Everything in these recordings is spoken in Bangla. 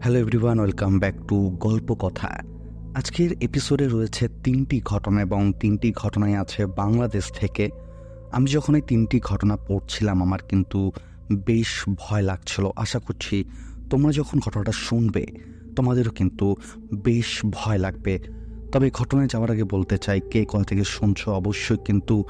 Hello everyone welcome back to Golpo Kotha. আজকের এপিসোডে রয়েছে তিনটি ঘটনা এবং তিনটি ঘটনায় আছে বাংলাদেশ থেকে। আমি যখন এই তিনটি ঘটনা পড়ছিলাম, আমার কিন্তু বেশ ভয় লাগছিল। আশা করছি তোমরা যখন ঘটনাটা শুনবে, তোমাদেরও কিন্তু বেশ ভয় লাগবে। তবে ঘটনায় যাওয়ার আগে বলতে চাই, কে কোথা থেকে শুনছো অবশ্যই কিন্তু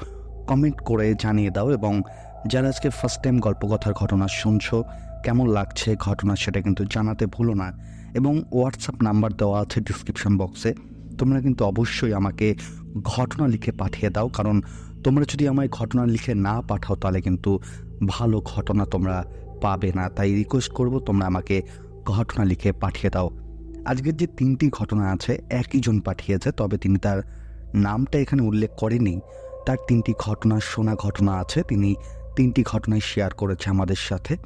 কমেন্ট করে জানিয়ে দাও এবং যারা আজকে ফার্স্ট টাইম গল্পকথার ঘটনা শুনছো কেমন লাগছে ঘটনা সেটা কিন্তু জানাতে ভুলো না। এবং হোয়াটসঅ্যাপ নাম্বার দেওয়া আছে ডিসক্রিপশন বক্সে তোমরা কিন্তু অবশ্যই আমাকে ঘটনা লিখে পাঠিয়ে দাও। কারণ তোমরা যদি আমায় ঘটনা লিখে না পাঠাও, তাহলে কিন্তু ভালো ঘটনা তোমরা পাবে না। তাই রিকোয়েস্ট করব তোমরা আমাকে ঘটনা লিখে পাঠিয়ে দাও। আজকের যে তিনটি ঘটনা আছে, একই জন পাঠিয়েছে, তবে তিনি তার নামটা এখানে উল্লেখ করেনি তার তিনটি ঘটনা, শোনা ঘটনা আছে। তিনি তিনটি ঘটনায় শেয়ার করেছে আমাদের সাথে।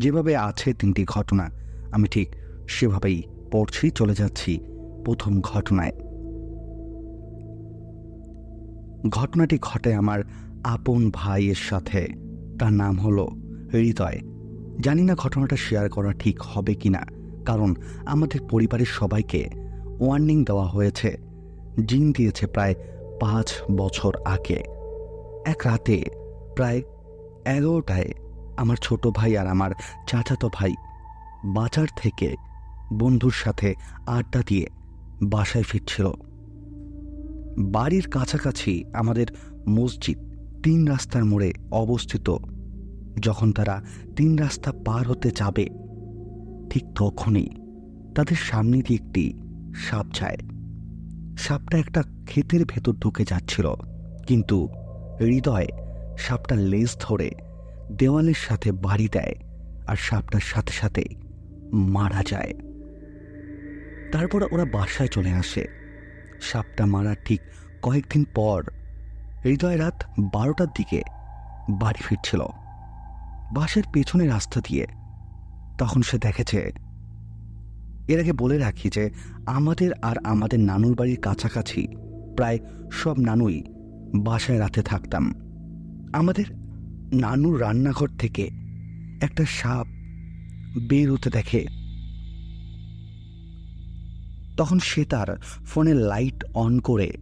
যেভাবে আছে তিনটি ঘটনা, আমি ঠিক সেভাবেই পড়ছি, চলে যাচ্ছি প্রথম ঘটনায়। ঘটনাটি ঘটে আমার আপন ভাইয়ের সাথে। তার নাম হলো হৃদয়। জানি না ঘটনাটা শেয়ার করা ঠিক হবে কি না কারণ আমাদের পরিবারের সবাইকে ওয়ার্নিং দেওয়া হয়েছে। জিন দিয়েছে প্রায় পাঁচ বছর আগে। এক রাতে প্রায় এগারোটায় আমার ছোট ভাই আর আমার চাচাতো ভাই বাজার থেকে বন্ধুর সাথে আড্ডা দিয়ে বাসায় ফিরছিল। বাড়ির কাছাকাছি আমাদের মসজিদ তিন রাস্তার মোড়ে অবস্থিত। যখন তারা তিন রাস্তা পার হতে যাবে, ঠিক তখনই তাদের সামনে দিয়ে একটি সাপ যায়। সাপটা একটা ক্ষেতের ভেতর ঢুকে যাচ্ছিল, কিন্তু হৃদয় সাপটা লেজ ধরে দেওয়ালের সাথে বাড়ি দেয় আর সাপটার সাথে সাথে মারা যায়। তারপর ওরা বাসায় চলে আসে। সাপটা মারার ঠিক কয়েকদিন পর হৃদয় রাত বারোটার দিকে বাড়ি ফিরছিল। বাসের পেছনে রাস্তা দিয়ে তখন সে দেখেছে এর আগে বলে রাখি যে, আমাদের আর আমাদের নানুর বাড়ির কাছাকাছি প্রায় সব নানুই বাসায় রাতে থাকতাম। আমাদের নানুর রান্নাঘর থেকে একটা সাপ বের হতে দেখে। তখন সে তার ফোনের লাইট অন করে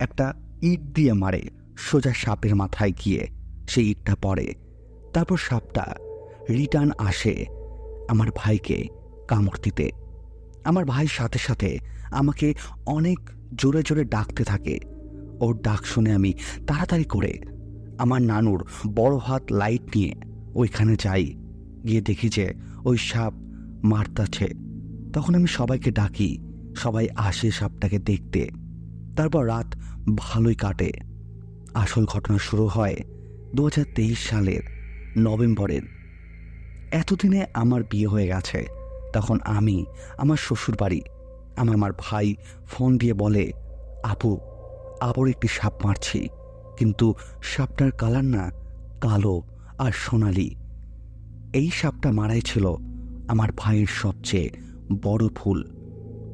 একটা ইট দিয়ে মারে সোজা সাপের মাথায় গিয়ে। সেই ইটটা পড়ে। তারপর সাপটা রিটার্ন আসে আমার ভাইকে কামড় দিতে। আমার ভাই সাথে সাথে আমাকে অনেক জোরে জোরে ডাকতে থাকে। ওর ডাক শুনে আমি তাড়াতাড়ি করে আমার নানুর বড় হাত লাইট নিয়ে ওইখানে যাই। গিয়ে দেখি যে ওই সাপ মারতাছে। তখন আমি সবাইকে ডাকি, সবাই আসে সাপটাকে দেখতে। তারপর রাত ভালোই কাটে। আসল ঘটনা শুরু হয় দু হাজার তেইশ সালের নভেম্বরের। এতদিনে আমার বিয়ে হয়ে গেছে। তখন আমি, আমার শ্বশুর বাড়ি আমার আমার ভাই ফোন দিয়ে বলে, আপু, আবার একটি সাপ মারছি। কিন্তু সাপটার কালার না কালো আর সোনালি। এই সাপটা মারাই ছিল আমার ভাইয়ের সবচেয়ে বড় ভুল,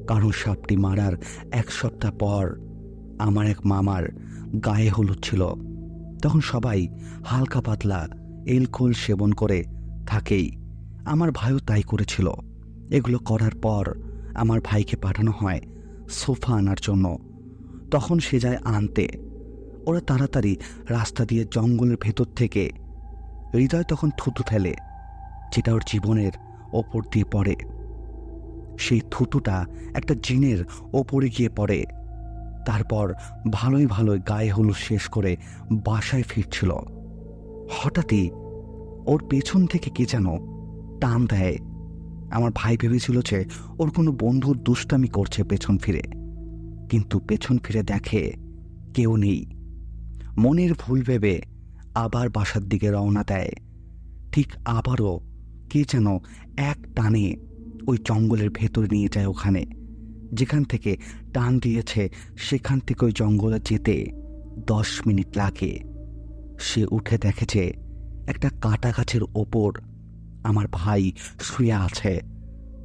কারণ সাপটি মারার এক সপ্তাহ পর আমার এক মামার গায়ে হলুদ ছিল। তখন সবাই হালকা পাতলা এলকোল সেবন করে থাকেই। আমার ভাইও তাই করেছিল। এগুলো করার পর আমার ভাইকে পাঠানো হয় সোফা আনার জন্য। তখন সে যায় আনতে। ওরা তাড়াতাড়ি রাস্তা দিয়ে জঙ্গলের ভেতর থেকে হৃদয় তখন থুতু ফেলে, যেটা ওর জীবনের ওপর দিয়ে পড়ে। সেই থুতুটা একটা জিনের ওপরে গিয়ে পড়ে। তারপর ভালোই ভালোই গায়ে হলুদ শেষ করে বাসায় ফিরছিল। হঠাৎই ওর পেছন থেকে কে যেন টান দেয়। আমার ভাই ভেবেছিল যে ওর কোনো বন্ধুর দুষ্টামি করছে পেছন ফিরে। কিন্তু পেছন ফিরে দেখে কেউ নেই। মনের ভুল ভেবে আবার বাসার দিকে রওনা দেয়। ঠিক আবারও কে যেন এক টানে ওই জঙ্গলের ভেতর নিয়ে যায় ওখানে। যেখান থেকে টান দিয়েছে সেখান থেকে ওই জঙ্গলে যেতে দশ মিনিট লাগে। সে উঠে দেখেছে একটা কাটা গাছের ওপর আমার ভাই শুয়ে আছে।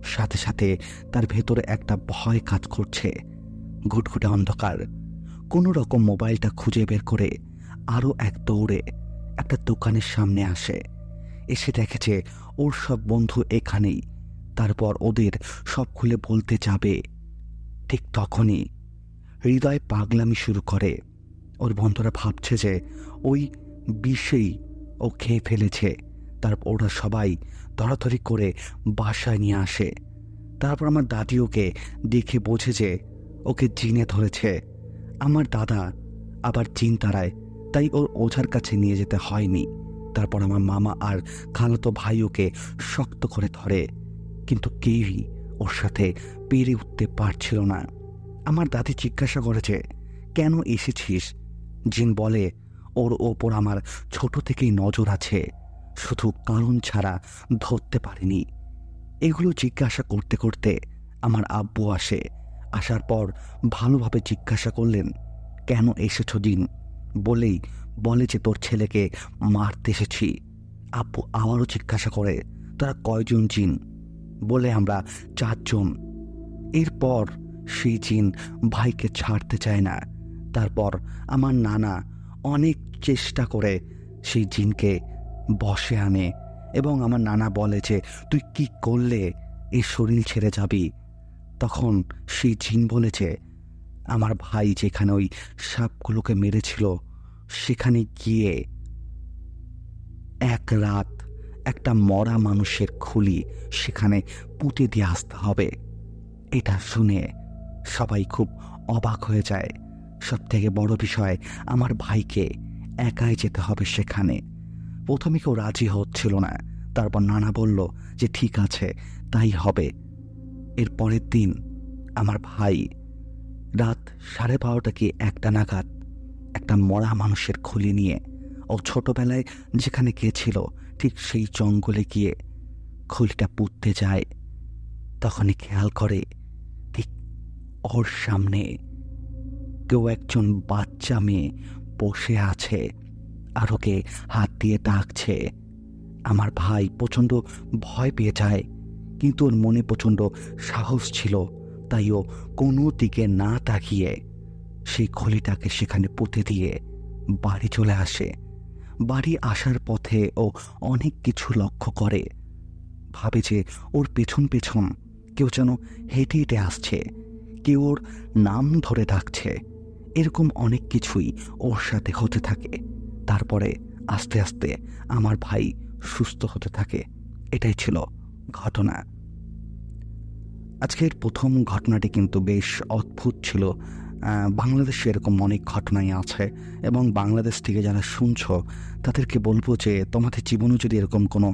সাথে সাথে তার ভেতরে একটা ভয় কাজ করছে। ঘুটঘুটে অন্ধকার। কোনো রকম মোবাইলটা খুঁজে বের করে আরও এক দৌড়ে একটা দোকানের সামনে আসে। এসে দেখেছে ওর সব বন্ধু এখানেই। তারপর ওদের সব খুলে বলতে যাবে। ঠিক তখনই হৃদয় পাগলামি শুরু করে। ওর বন্ধুরা ভাবছে যে ওই বিষেই ও খেয়ে ফেলেছে। তারপর ওরা সবাই ধরাধরি করে বাসায় নিয়ে আসে। তারপর আমার দাদি ওকে দেখে বোঝে যে ওকে জিনে ধরেছে। আমার দাদা আবার জিন তারায় তাই ওর ওঝার কাছে নিয়ে যেতে হয়নি। তারপর আমার মামা আর খালাতো ভাই ওকে শক্ত করে ধরে, কিন্তু কেউই ওর সাথে পেরে উঠতে পারছিল না। আমার দাদি জিজ্ঞাসা করেছে, কেন এসেছিস? জিন বলে, ওর ওপর আমার ছোট থেকেই নজর আছে, শুধু কারণ ছাড়া ধরতে পারিনি। এগুলো জিজ্ঞাসা করতে করতে আমার আব্বু আসে আসার পর ভালোভাবে জিজ্ঞাসা করলেন, কেন এসেছ দিন বলেই বলে যে, তোর ছেলেকে মারতে এসেছি। আব্বু আবারও জিজ্ঞাসা করে, তারা কয়জন জিন? বলে, আমরা চারজন। এরপর সেই জিন ভাইকে ছাড়তে চায় না। তারপর আমার নানা অনেক চেষ্টা করে সেই জিনকে বসে আনে এবং আমার নানা বলে যে, তুই কি করলে এই শরীর ছেড়ে যাবি? তখন সেই জিন বলেছে, আমার ভাই যেখানে ওই সাপগুলোকে মেরেছিল, সেখানে গিয়ে এক রাত একটা মরা মানুষের খুলি সেখানে পুঁতে দিয়ে আসতে হবে। এটা শুনে সবাই খুব অবাক হয়ে যায়। সব থেকে বড় বিষয়, আমার ভাইকে একাই যেতে হবে সেখানে। প্রথমে কেউ রাজি হচ্ছিল না, তারপর নানা বলল যে, ঠিক আছে, তাই হবে। এর পরের দিন আমার ভাই রাত সাড়ে বারোটা কি একটা নাগাদ একটা মরা মানুষের খুলি নিয়ে ও ছোটবেলায় যেখানে গিয়েছিল, ঠিক সেই জঙ্গলে গিয়ে খুলিটা পুঁততে যায়। তখনই খেয়াল করে, ঠিক ওর সামনে কেউ একজন বাচ্চা মেয়ে বসে আছে আর ওকে হাত দিয়ে ডাকছে। আমার ভাই প্রচণ্ড ভয় পেয়ে যায়। কিন্তু ওর মনে প্রচণ্ড সাহস ছিল, তাই ও কোনো দিকে না তাকিয়ে সেই খলিটাকে সেখানে পুঁতে দিয়ে বাড়ি চলে আসে। বাড়ি আসার পথে ও অনেক কিছু লক্ষ্য করে। ভাবে যে ওর পেছন পেছন কেউ যেন হেঁটে হেঁটে আসছে, কেউ ওর নাম ধরে ডাকছে। এরকম অনেক কিছুই ওর সাথে হতে থাকে। তারপরে আস্তে আস্তে আমার ভাই সুস্থ হতে থাকে। এটাই ছিল ঘটনা। আজকের প্রথম ঘটনাটি কিন্তু বেশ অদ্ভুত ছিল। বাংলাদেশে এরকম অনেক ঘটনাই আছে এবং বাংলাদেশ থেকে যারা শুনছ, তাদেরকে বলব যে তোমাদের জীবনে যদি এরকম কোনো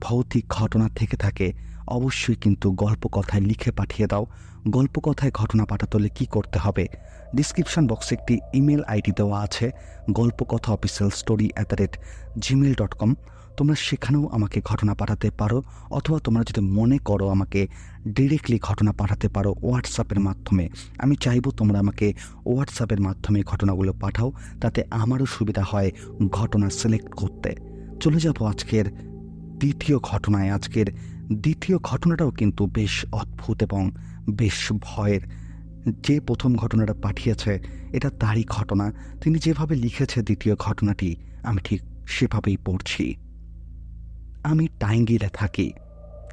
ভৌতিক ঘটনা থেকে থাকে, অবশ্যই কিন্তু গল্প কথায় লিখে পাঠিয়ে দাও। গল্প কথায় ঘটনা পাঠাতে হলে কী করতে হবে? ডিসক্রিপশন বক্সে একটি ইমেল আইডি দেওয়া আছে Golpo Kotha official story at the rate Gmail dot com তোমরা সেখানেও আমাকে ঘটনা পাঠাতে পারো, অথবা তোমরা যদি মনে করো আমাকে ডিরেক্টলি ঘটনা পাঠাতে পারো হোয়াটসঅ্যাপের মাধ্যমে, আমি চাইব তোমরা আমাকে হোয়াটসঅ্যাপের মাধ্যমে ঘটনাগুলো পাঠাও, তাতে আমারও সুবিধা হয় ঘটনা সিলেক্ট করতে। চলে যাব আজকের দ্বিতীয় ঘটনায়। আজকের দ্বিতীয় ঘটনাটাও কিন্তু বেশ অদ্ভুত এবং বেশ ভয়ের। যে প্রথম ঘটনাটা পাঠিয়েছে, এটা তারই ঘটনা। তিনি যেভাবে লিখেছে দ্বিতীয় ঘটনাটি, আমি ঠিক সেভাবেই পড়ছি। আমি টাইঙ্গিলে থাকি।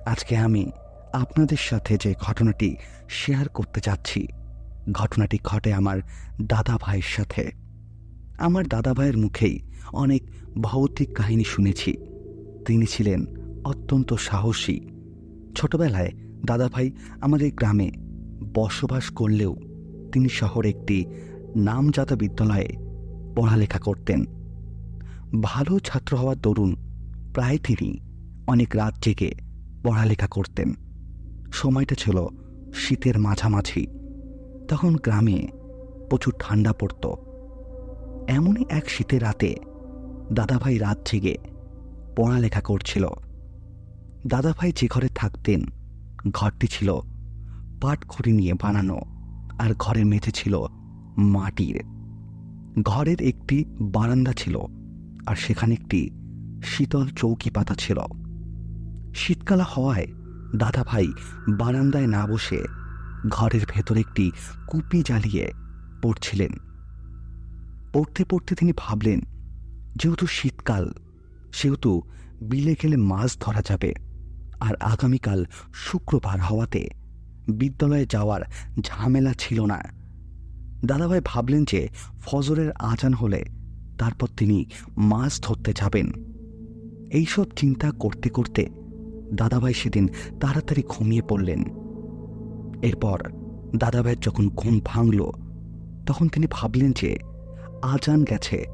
আজকে আমি আপনাদের সাথে যে ঘটনাটি শেয়ার করতে যাচ্ছি, ঘটনাটি ঘটে আমার দাদা ভাইয়ের সাথে। আমার দাদা ভাইয়ের মুখেই অনেক ভৌতিক কাহিনী শুনেছি। তিনি ছিলেন অত্যন্ত সাহসী। ছোটবেলায় দাদাভাই আমাদের গ্রামে বসবাস করলেও তিনি শহরে একটি নামজাদা বিদ্যালয়ে পড়ালেখা করতেন। ভালো ছাত্র হওয়ার দরুন প্রায় তিনি অনেক রাত জেগে পড়ালেখা করতেন। সময়টা ছিল শীতের মাঝামাঝি। তখন গ্রামে প্রচুর ঠান্ডা পড়ত। এমনই এক শীতের রাতে দাদাভাই রাত জেগে পড়ালেখা করছিল। দাদাভাই যে ঘরে থাকতেন, ঘরটি ছিল পাটখড়ি নিয়ে বানানো আর ঘরের মেঝে ছিল মাটির। ঘরের একটি বারান্দা ছিল আর সেখানে একটি শীতল চৌকি পাতা ছিল। শীতকালা হওয়ায় দাদা ভাই বারান্দায় না বসে ঘরের ভেতর একটি কুপি জ্বালিয়ে পড়ছিলেন। পড়তে পড়তে তিনি ভাবলেন, যেহেতু শীতকাল, সেহেতু বিলে গেলে মাছ ধরা যাবে আর আগামীকাল শুক্রবার হওয়াতে বিদ্যালয়ে যাওয়ার ঝামেলা ছিল না। দাদাভাই ভাবলেন যে ফজরের আজান হলে তারপর তিনি মাছ ধরতে যাবেন। এইসব চিন্তা করতে করতে দাদাভাই সেদিন তাড়াতাড়ি ঘুমিয়ে পড়লেন। এরপর দাদাভাইয়ের যখন ঘুম ভাঙল, তখন তিনি ভাবলেন যে আজান গেছে,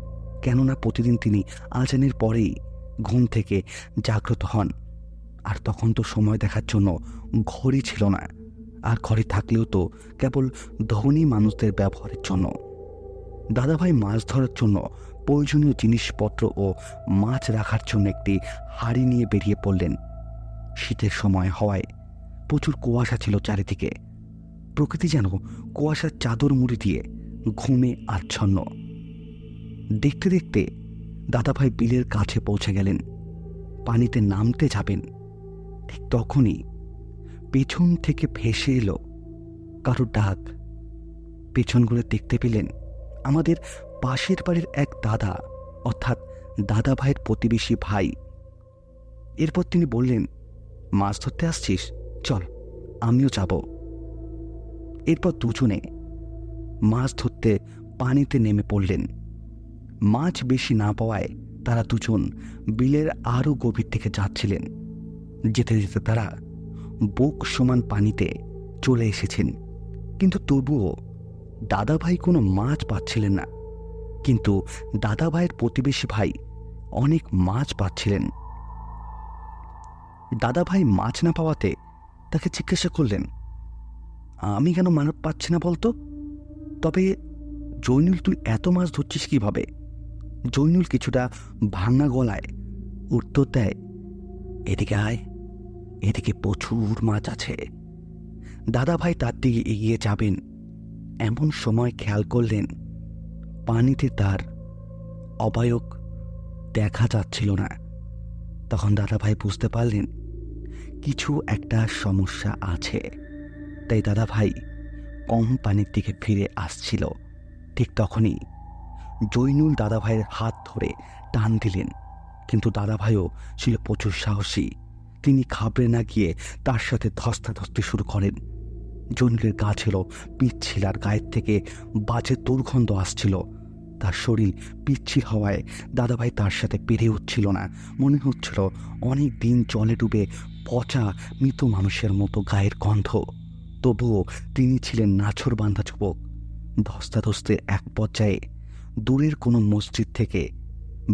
কেননা প্রতিদিন তিনি আজানের পরেই ঘুম থেকে জাগ্রত হন। আর তখন তো সময় দেখার জন্য ঘড়ি ছিল না, আর ঘরে থাকলেও তো কেবল ধনী মানুষদের ব্যবহারের জন্য। দাদাভাই মাছ ধরার জন্য প্রয়োজনীয় জিনিসপত্র ও মাছ রাখার জন্য একটি হাড়ি নিয়ে বেরিয়ে পড়লেন। শীতের সময় হওয়ায় প্রচুর কুয়াশা ছিল চারিদিকে। প্রকৃতি যেন কুয়াশার চাদর মুড়ি দিয়ে ঘুমে আচ্ছন্ন। দেখতে দেখতে দাদাভাই বিলের কাছে পৌঁছে গেলেন। পানিতে নামতে যাবেন। ঠিক তখনই পেছন থেকে ভেসে এলো কারও ডাক। পেছন ঘুরে দেখতে পেলেন আমাদের পাশের বাড়ির এক দাদা, অর্থাৎ দাদা ভাইয়ের প্রতিবেশী ভাই। এরপর তিনি বললেন মাছ ধরতে আসছিস? চল, আমিও যাব। এরপর দুজনে মাছ ধরতে পানিতে নেমে পড়লেন। মাছ বেশি না পাওয়ায় তারা দুজন বিলের আরও গভীর থেকে যাচ্ছিলেন। যেতে যেতে তারা বুক সমান পানিতে চলে এসেছেন। কিন্তু তবুও দাদাভাই কোনো মাছ পাচ্ছিলেন না। কিন্তু দাদাভাইয়ের প্রতিবেশী ভাই অনেক মাছ পাচ্ছিলেন। দাদাভাই মাছ না পাওয়াতে তাকে জিজ্ঞাসা করলেন, আমি কেন মানব পাচ্ছি না বলতো? তবে জৈনুল, তুই এত মাছ ধরছিস কীভাবে? জৈনুল কিছুটা ভাঙা গলায় উত্তর দেয়, এদিকে আয়, এদিকে প্রচুর মাছ আছে। দাদাভাই তার দিকে এগিয়ে যাবেন। এমন সময় খেয়াল করলেন, পানিতে তার অবায়ক দেখা যাচ্ছিল না। তখন দাদাভাই বুঝতে পারলেন কিছু একটা সমস্যা আছে। তাই দাদাভাই কম পানির দিকে ফিরে আসছিল। ঠিক তখনই জৈনুল দাদাভাইয়ের হাত ধরে টান দিলেন। কিন্তু দাদাভাইও ছিল প্রচুর সাহসী। তিনি খাবড়ে না গিয়ে তার সাথে ধস্তাধস্তি শুরু করেন। জৈনুলের গা ছিল পিচ্ছিল আর গায়ের থেকে বাজে দুর্গন্ধ আসছিল। তার শরীর পিচ্ছিল হওয়ায় দাদাভাই তার সাথে পেরে উঠছিল না। মনে হচ্ছিল অনেক দিন জলে ডুবে পচা, মৃত মানুষের মতো গায়ের গন্ধ। তবুও তিনি ছিলেন নাছর বান্ধা যুবক। ধস্তাধস্তের এক পর্যায়ে দূরের কোনো মসজিদ থেকে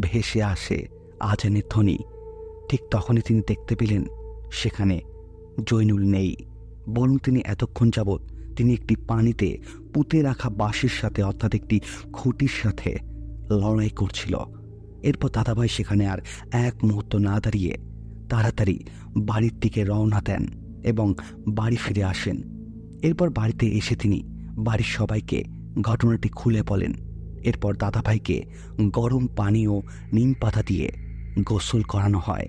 ভেসে আসে আজানের ধ্বনি। ঠিক তখনই তিনি দেখতে পেলেন, সেখানে জৈনুল নেই। বরং তিনি এতক্ষণ যাবৎ তিনি একটি পানিতে পুঁতে রাখা বাঁশের সাথে, অর্থাৎ একটি খুঁটির সাথে লড়াই করছিল। এরপর দাদাভাই সেখানে আর এক মুহূর্ত না দাঁড়িয়ে তাড়াতাড়ি বাড়ির দিকে রওনা দেন এবং বাড়ি ফিরে আসেন। এরপর বাড়িতে এসে তিনি বাড়ির সবাইকে ঘটনাটি খুলে বলেন। এরপর দাদাভাইকে গরম পানি ও নিম পাতা দিয়ে গোসল করানো হয়।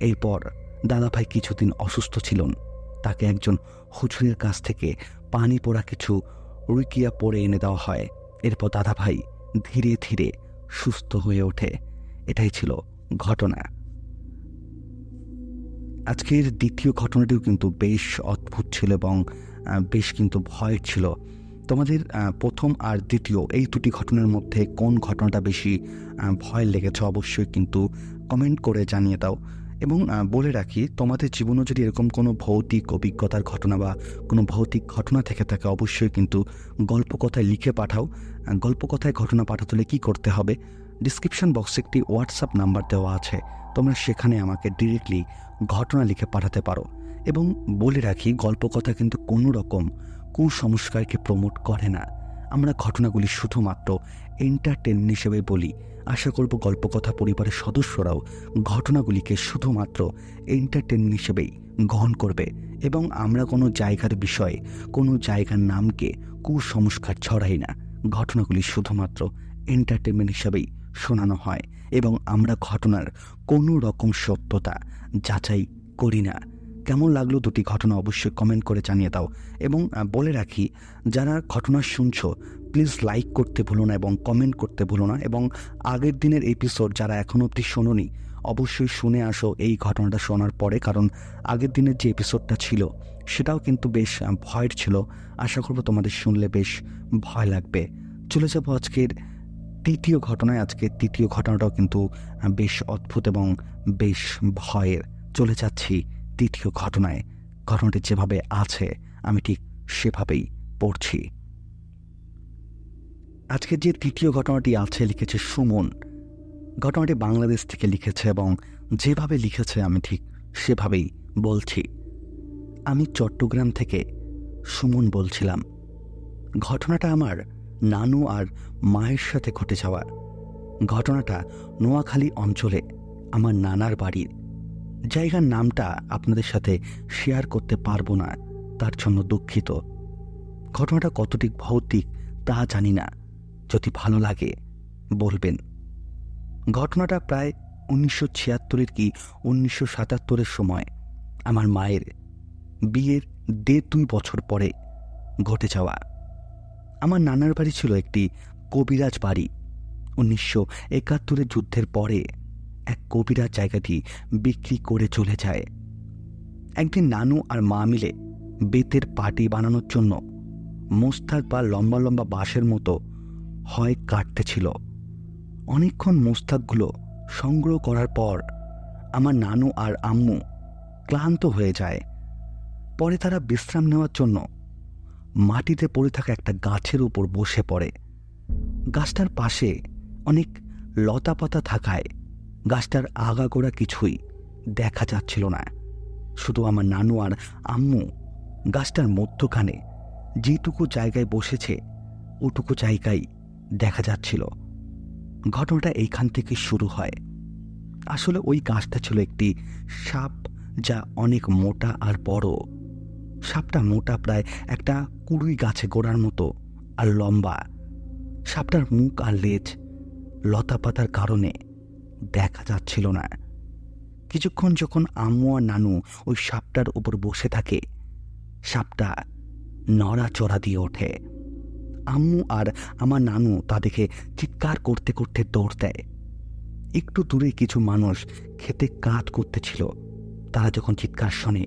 এরপর দাদাভাই কিছুদিন অসুস্থ ছিলেন। তাকে একজন হুজুরের কাছ থেকে পানি পোড়া কিছু রুকিয়া পরে এনে দেওয়া হয়। এরপর দাদাভাই ধীরে ধীরে সুস্থ হয়ে ওঠে। এটাই ছিল ঘটনা। আজকের দ্বিতীয় ঘটনাটিও কিন্তু বেশ অদ্ভুত ছিল এবং বেশ কিন্তু ভয় ছিল। তোমাদের প্রথম আর দ্বিতীয় এই দুটি ঘটনার মধ্যে কোন ঘটনাটা বেশি ভয় লেগেছে অবশ্যই কিন্তু কমেন্ট করে জানিয়ে দাও। এবং বলে রাখি, তোমাদের জীবনে যদি এরকম কোনো ভৌতিক অভিজ্ঞতার ঘটনা বা কোনো ভৌতিক ঘটনা থেকে থাকে, অবশ্যই কিন্তু গল্প কথায় লিখে পাঠাও। গল্প কথায় ঘটনা পাঠাতে হলে কী করতে হবে? ডিসক্রিপশন বক্সে একটি হোয়াটসঅ্যাপ নাম্বার দেওয়া আছে। তোমরা সেখানে আমাকে ডিরেক্টলি ঘটনা লিখে পাঠাতে পারো এবং বলে রাখি গল্প কথা কিন্তু কোনো রকম কুসংস্কারকে প্রমোট করে না। আমরা ঘটনাগুলি শুধুমাত্র এন্টারটেনমেন্ট হিসেবে বলি। আশা করব গল্পকথা পরিবারের সদস্যরাও ঘটনাগুলিকে শুধুমাত্র এন্টারটেনমেন্ট হিসেবেই গ্রহণ করবে এবং আমরা কোনো জায়গার বিষয়ে, কোনো জায়গার নামকে কুসংস্কার ছড়াই না। ঘটনাগুলি শুধুমাত্র এন্টারটেনমেন্ট হিসাবেই শোনানো হয় এবং আমরা ঘটনার কোনো রকম সত্যতা যাচাই করি না। কেমন লাগল দুটি ঘটনা অবশ্যই কমেন্ট করে জানিয়ে দাও এবং বলে রাখি, যারা ঘটনা শুনছো প্লিজ লাইক করতে ভুলো না এবং কমেন্ট করতে ভুলো না এবং আগের দিনের এপিসোড যারা এখনও অবধি শোনোনি, অবশ্যই শুনে আসো এই ঘটনাটা শোনার পরে কারণ আগের দিনের যে এপিসোডটা ছিল, সেটাও কিন্তু বেশ ভয়ের ছিল। আশা করব তোমাদের শুনলে বেশ ভয় লাগবে। চলে যাব আজকের তৃতীয় ঘটনায় আজকের তৃতীয় ঘটনাটাও কিন্তু বেশ অদ্ভুত এবং বেশ ভয়ের। চলে যাচ্ছি তৃতীয় ঘটনায়। ঘটনাটি যেভাবে আছে, আমি ঠিক সেভাবেই পড়ছি। আজকের যে তৃতীয় ঘটনাটি আছে, লিখেছে সুমন। ঘটনাটি বাংলাদেশ থেকে লিখেছে এবং যেভাবে লিখেছে, আমি ঠিক সেভাবেই বলছি। আমি চট্টগ্রাম থেকে সুমন বলছিলাম। ঘটনাটা আমার নানু আর মায়ের সাথে ঘটে যাওয়া ঘটনাটা নোয়াখালী অঞ্চলে আমার নানার বাড়ির। জায়গার নামটা আপনাদের সাথে শেয়ার করতে পারব না, তার জন্য দুঃখিত। ঘটনাটা কতটি ভৌতিক তা জানি না। যদি ভালো লাগে, বলবেন। ঘটনাটা প্রায় উনিশশো ছিয়াত্তরের কি উনিশশো সাতাত্তরের সময় আমার মায়ের বিয়ের দেড় দুই বছর পরে ঘটে যাওয়া। আমার নানার বাড়ি ছিল একটি কবিরাজ বাড়ি। উনিশশো একাত্তরের যুদ্ধের পরে এক কবিরাজ জায়গাটি বিক্রি করে চলে যায়। একদিন নানু আর মা মিলে বেতের পাটি বানানোর জন্য মোস্তাক বা লম্বা লম্বা বাঁশের মতো হয় কাটতেছিল। অনেকক্ষণ মোস্তাকগুলো সংগ্রহ করার পর আমার নানু আর আম্মু ক্লান্ত হয়ে যায়। পরে তারা বিশ্রাম নেওয়ার জন্য মাটিতে পড়ে থাকা একটা গাছের উপর বসে পড়ে। গাছটার পাশে অনেক লতা পাতা থাকায় গাছটার আগাগোড়া কিছুই দেখা যাচ্ছিল না। শুধু আমার নানু আর আম্মু গাছটার মধ্যখানে যেটুকু জায়গায় বসেছে, ওটুকু জায়গায় দেখা যাচ্ছিল। ঘটনাটা এইখান থেকে শুরু হয়। আসলে ওই গাছটা ছিল একটি সাপ যা অনেক মোটা আর বড়। সাপটা মোটা প্রায় একটা কুড়ুই গাছে গোড়ার মতো আর লম্বা। সাপটার মুখ আর লেজ লতা পাতার কারণে দেখা যাচ্ছিল না। কিছুক্ষণ যখন আম্মু আর নানু ওই সাপটার উপর বসে থাকে, সাপটা নড়াচড়া দিয়ে ওঠে। আম্মু আর আমার নানু তা দেখে চিৎকার করতে করতে দৌড় দেয়। একটু দূরে কিছু মানুষ খেতে কাজ করতেছিল। তারা যখন চিৎকার শোনে,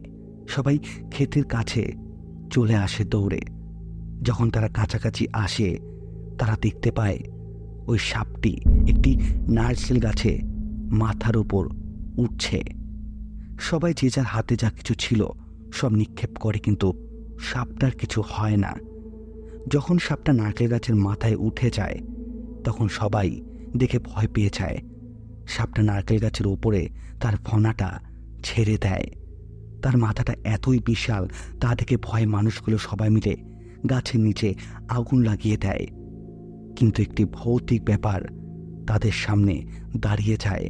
সবাই ক্ষেতের কাছে চলে আসে দৌড়ে। যখন তারা কাছাকাছি আসে তারা দেখতে পায়, ওই সাপটি একটি নারকেল গাছে মাথার উপর উঠছে। সবাই যে যার হাতে যা কিছু ছিল সব নিক্ষেপ করে, কিন্তু সাপটার কিছু হয় না। যখন সাপটা নারকেল গাছের মাথায় উঠে যায়, তখন সবাই দেখে ভয় পেয়ে যায়। সাপটা নারকেল গাছের ওপরে তার ফনাটা ছেড়ে দেয়। তার মাথাটা এতই বিশাল, তা দেখে ভয় মানুষগুলো সবাই মিলে গাছের নিচে আগুন লাগিয়ে দেয়। কিন্তু একটি ভৌতিক ব্যাপার তাদের সামনে দাঁড়িয়ে যায়।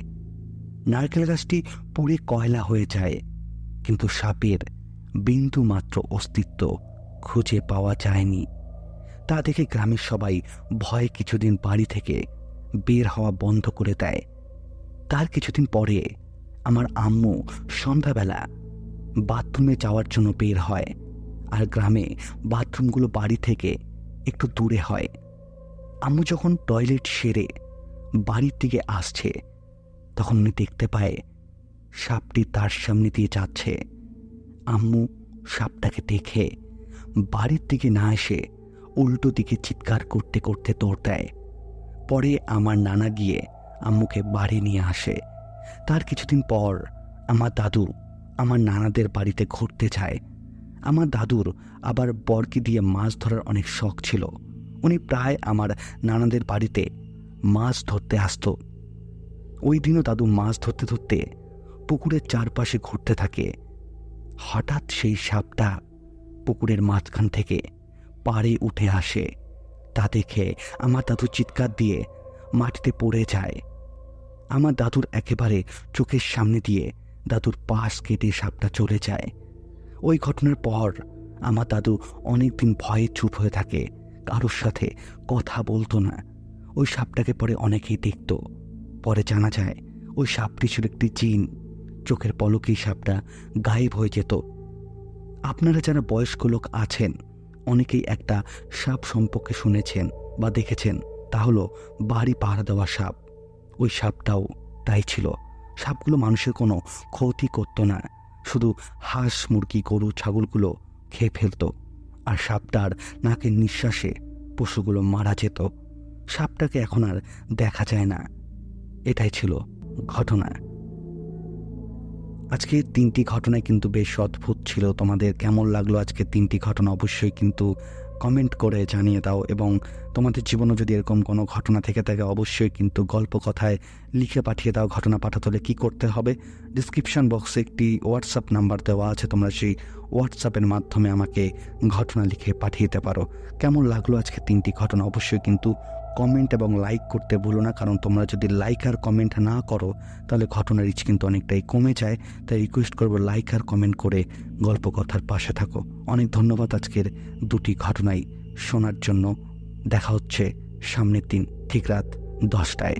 নারকেল গাছটি পুড়ে কয়লা হয়ে যায়, কিন্তু সাপের বিন্দু মাত্র অস্তিত্ব খুঁজে পাওয়া যায়নি। তা দেখে গ্রামের সবাই ভয়ে কিছুদিন বাড়ি থেকে বের হওয়া বন্ধ করে দেয়। তার কিছুদিন পরে আমার আম্মু সন্ধ্যাবেলা বাথরুমে যাওয়ার জন্য বের হয় আর গ্রামে বাথরুমগুলো বাড়ি থেকে একটু দূরে হয়। আম্মু যখন টয়লেট সেরে বাড়ির দিকে আসছে, তখন উনি দেখতে পায় সাপটি তার সামনে দিয়ে যাচ্ছে। আম্মু সাপটাকে দেখে বাড়ির দিকে না এসে উল্টো দিকে চিৎকার করতে করতে দৌড় দেয়। পরে আমার নানা গিয়ে আম্মুকে বাড়ি নিয়ে আসে। তার কিছুদিন পর আমার দাদু আমার নানাদের বাড়িতে ঘুরতে যায়। আমার দাদুর আবার বরকি দিয়ে মাছ ধরার অনেক শখ ছিল। উনি প্রায় আমার নানাদের বাড়িতে মাছ ধরতে আসতো। ওই দিনও দাদু মাছ ধরতে ধরতে পুকুরের চারপাশে ঘুরতে থাকে। হঠাৎ সেই সাপটা পুকুরের মাঝখান থেকে পাড়ে উঠে আসে। তা দেখে আমার দাদু চিৎকার দিয়ে মাটিতে পড়ে যায়। আমার দাদুর একেবারে চোখের সামনে দিয়ে দাদুর পাশ কেটে সাপটা চলে যায়। ওই ঘটনার পর আমার দাদু অনেকদিন ভয়ে চুপ হয়ে থাকে। কারোর সাথে কথা বলতো না। ওই সাপটাকে পরে অনেকেই দেখত। পরে জানা যায়, ওই সাপটি ছিল একটি জিন। চোখের পলকেই সাপটা গায়েব হয়ে যেত। আপনারা যারা বয়স্ক লোক আছেন, অনেকেই একটা সাপ সম্পর্কে শুনেছেন বা দেখেছেন। তা হলো বাড়ি পাহারা দেওয়া সাপ। ওই সাপটাও তাই ছিল। সাপগুলো মানুষের কোনো ক্ষতি করতো না। শুধু হাঁস, মুরগি, গরু, ছাগলগুলো খেয়ে ফেলতো। আর সাপটার নাকের নিঃশ্বাসে পশুগুলো মারা যেত। সাপটাকে এখন আর দেখা যায় না। এটাই ছিল ঘটনা। আজকে তিনটি ঘটনায় কিন্তু বেশ অদ্ভুত ছিল। তোমাদের কেমন লাগল আজকে তিনটি ঘটনা? অবশ্যই কিন্তু কমেন্ট করে জানিয়ে দাও এবং তোমাদের জীবনে যদি এরকম কোনো ঘটনা থেকে থাকে, অবশ্যই কিন্তু গল্প কথায় লিখে পাঠিয়ে দাও। ঘটনা পাঠাতে হলে কী করতে হবে? ডিসক্রিপশন বক্সে একটি হোয়াটসঅ্যাপ নাম্বার দেওয়া আছে। তোমরা সেই হোয়াটসঅ্যাপের মাধ্যমে আমাকে ঘটনা লিখে পাঠিয়ে দিতে পারো। কেমন লাগল আজকে তিনটি ঘটনা? অবশ্যই কিন্তু কমেন্ট এবং লাইক করতে ভুলো না, কারণ তোমরা যদি লাইক আর কমেন্ট না করো, তাহলে ঘটনার রিচ কিন্তু অনেকটাই কমে যায়। তাই রিকোয়েস্ট করব লাইক আর কমেন্ট করে গল্প কথার পাশে থাকো। অনেক ধন্যবাদ আজকের দুটি ঘটনাই শোনার জন্য। দেখা হচ্ছে সামনের দিন, ঠিক রাত দশটায়।